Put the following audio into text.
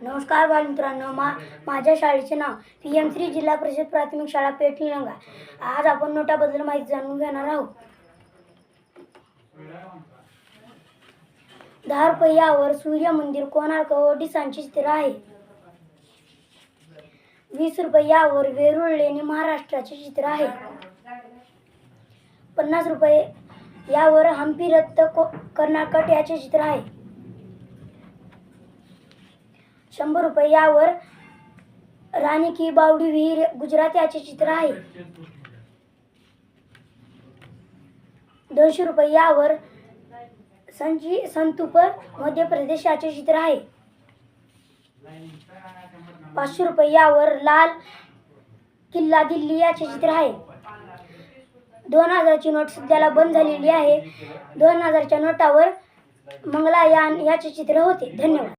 नमस्कार बालमित्रांनो मा माझ्या शाळेचे नाव पी एम श्री जिल्हा परिषद प्राथमिक शाळा पेठ निलंगा. आज आपण नोटाबद्दल माहिती जाणून घेणार आहोत. दहा रुपये सूर्य मंदिर कोणार्क ओडिसांचे चित्र आहे? वीस रुपये यावर वेरूळ लेणी महाराष्ट्राचे चित्र आहे. पन्नास रुपये यावर हम्पी रत्त को- कर्नाटक याचे चित्र आहे. शंभर रुपये यावर राणी की बावडी विहीर गुजरात याचे चित्र आहे. दोनशे रुपये यावर संजी संतूप मध्य प्रदेश याचे चित्र आहे. पाचशे रुपये यावर लाल किल्ला दिल्ली याचे चित्र आहे. दोन हजारची नोट सध्याला बंद झालेली आहे. दोन हजारच्या नोटावर मंगलायान याचे चित्र होते. धन्यवाद.